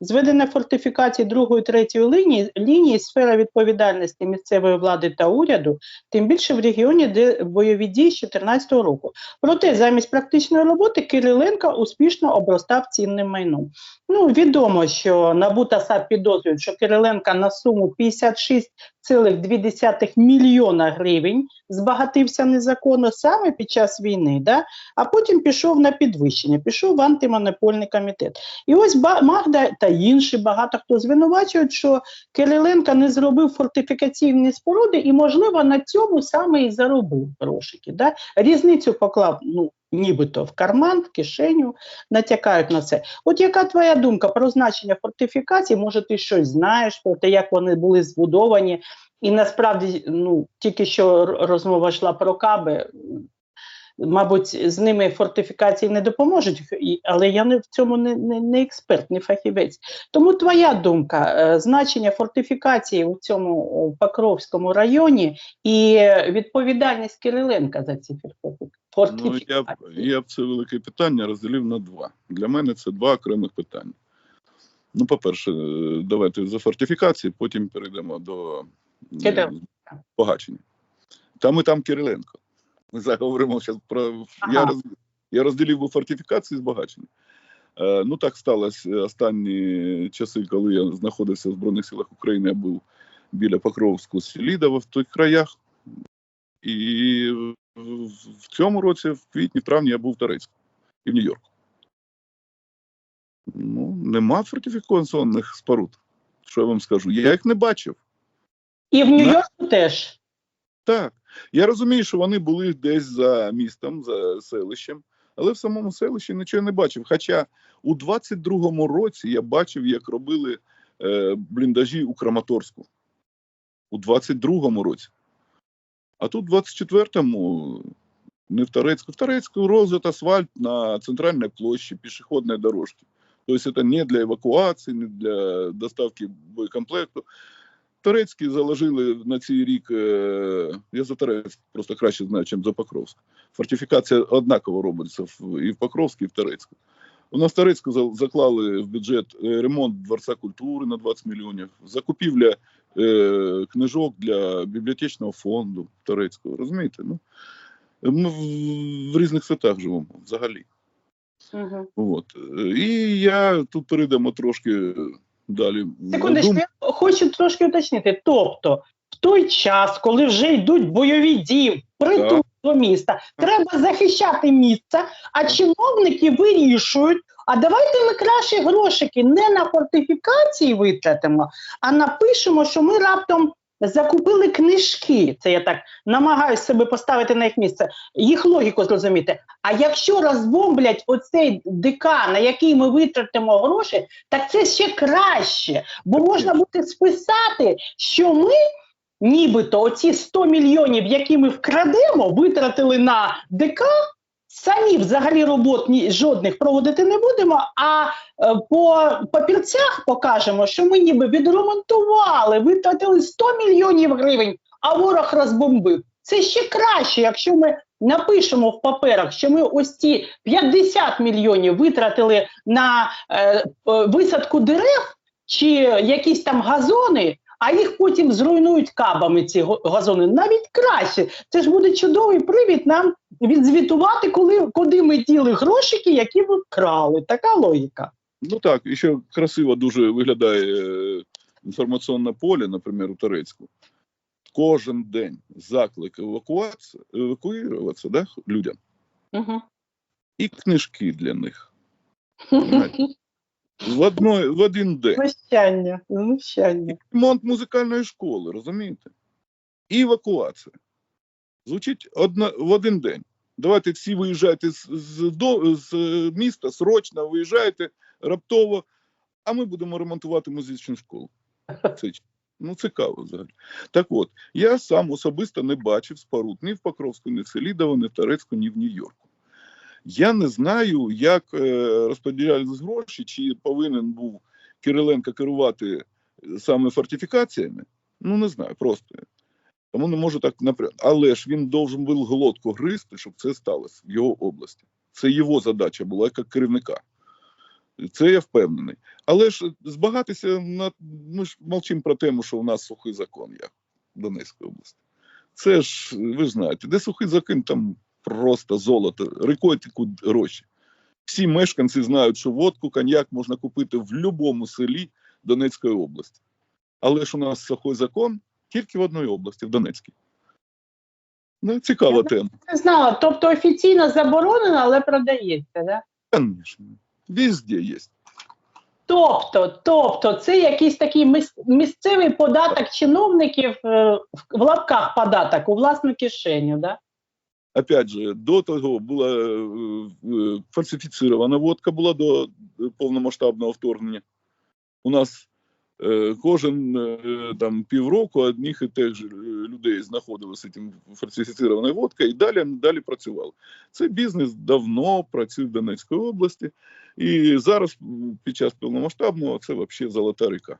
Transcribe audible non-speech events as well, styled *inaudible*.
Зведення фортифікацій другої третьої лінії лінії сфера відповідальності місцевої влади та уряду, тим більше в регіоні, де бойові дії з 2014 року. Проте замість практичної роботи Кириленко успішно обростав цінним майном. Ну відомо, що набута САП підозрюють, що Кириленка на суму 56,2 мільйона гривень збагатився незаконно саме під час війни, да? а потім пішов на підвищення, пішов в антимонопольний комітет. І ось Магда та інші багато хто звинувачують, що Кириленко не зробив фортифікаційні споруди, і, можливо, на цьому саме і заробив грошики. Да? Різницю поклав, ну, нібито в карман, в кишеню, натякають на це. От яка твоя думка про значення фортифікацій? Може, ти щось знаєш про те, як вони були збудовані? І насправді, ну, тільки що розмова йшла про каби. Мабуть, з ними фортифікації не допоможуть, але я не в цьому не, не, не експерт, не фахівець. Тому твоя думка, е, значення фортифікації у цьому Покровському районі і відповідальність Кириленка за ці форти- Ну, я, б- я б це велике питання розділив на два. Для мене це два окремих питання. Ну, по-перше, е, давайте за фортифікації, потім перейдемо до е, погачення. Там і там Кириленко. Ми заговоримо зараз про. Ага. Я, роз, я розділив би фортифікації і збагачення. Е, ну, так сталося останні часи, коли я знаходився в Збройних силах України, я був біля Покровську Селідова в тих краях. І в- цьому році, в квітні, в травні, я був в Торецьку і в Нью-Йорку. Ну, нема фортифікаційних споруд. Що я вам скажу? Я їх не бачив. І в Нью-Йорку теж. Так. Я розумію, що вони були десь за містом, за селищем, але в самому селищі нічого не бачив. Хоча у 22-му році я бачив, як робили е, бліндажі у Краматорську. У 22-му році. А тут, в 24-му, не в Торецьку, в Торецьку розлит асфальт на центральній площі пішохідної дорожки. Тобто це не для евакуації, не для доставки боєкомплекту. Торецький заложили на цей рік. е, Я за Торецьк просто краще знаю, ніж за Покровськ. Фортифікація однаково робиться і в Покровську, і в Торецьку. У нас в Торецьку за- заклали в бюджет е, ремонт Дворца культури на 20 мільйонів, закупівля е, книжок для бібліотечного фонду Торецького. Розумієте? Ну, ми в, в різних світах живемо взагалі. Угу. От. І я тут перейдемо трошки далі. Секундочку, Дум- я хочу трошки уточнити. Тобто, в той час, коли вже йдуть бойові дії притул до міста, треба захищати місце, а чиновники вирішують. А давайте ми краще грошики не на фортифікації витратимо, а напишемо, що ми раптом закупили книжки. Це я так намагаюся себе поставити на їх місце, їх логіку зрозуміти. А якщо розбомблять оцей ДК, на який ми витратимо гроші, так це ще краще, бо можна буде списати, що ми. Нібито оці 100 мільйонів, які ми вкрадемо, витратили на ДК, самі взагалі робот ні, жодних проводити не будемо. А е, по папірцях покажемо, що ми ніби відремонтували, витратили 100 мільйонів гривень, а ворог розбомбив. Це ще краще, якщо ми напишемо в паперах, що ми ось ці 50 мільйонів витратили на е, е, висадку дерев чи якісь там газони. А їх потім зруйнують кабами ці газони. Навіть краще. Це ж буде чудовий привід нам відзвітувати, коли куди ми діли грошики, які ви вкрали. Така логіка. Ну так, і ще красиво дуже виглядає е, інформаційне поле, наприклад, у Торецьку. Кожен день заклик евакуації, евакуюватися да, людям Угу. і книжки для них. *laughs* В, одной, в один день. Знущання, знущання. Ремонт музикальної школи, розумієте? І евакуація. Звучить одна, в один день. Давайте всі виїжджайте з, з, до, з міста, срочно виїжджайте раптово, а ми будемо ремонтувати музичну школу. Це ну, цікаво взагалі. Так от, я сам особисто не бачив споруд ні в Покровську, ні в Селідово, ні в Торецьку, ні в Нью-Йорку. Я не знаю, як е, розподілялись гроші, чи повинен був Кириленко керувати саме фортифікаціями. Ну, не знаю, просто. Тому не можу так напряму. Але ж він должен був глотку гризти, щоб це сталося в його області. Це його задача була як керівника. Це я впевнений. Але ж збагатися на ми ж мовчимо про тему, що у нас сухий закон, як в Донецькій області. Це ж ви ж знаєте, де сухий закон, там просто золото, рекою текуть гроші. Всі мешканці знають, що водку, коньяк можна купити в будь-якому селі Донецької області. Але ж у нас сухий закон тільки в одній області, в Донецькій. Ну, цікава Я тема. Не знала. Тобто офіційно заборонено, але продається, да? Звісно. Везде є. Тобто, тобто, це якийсь такий місцевий податок чиновників е, в- в лапках податок у власну кишеню, да? Опять же, до того була е, е, фальсифіцирована водка була до повномасштабного вторгнення. У нас е, кожен е, там півроку одних і тих же е, людей знаходили з цим фальсифіцированою водкою і далі, далі працювали. Цей бізнес давно працює в Донецькій області, і зараз під час повномасштабного це взагалі золота ріка.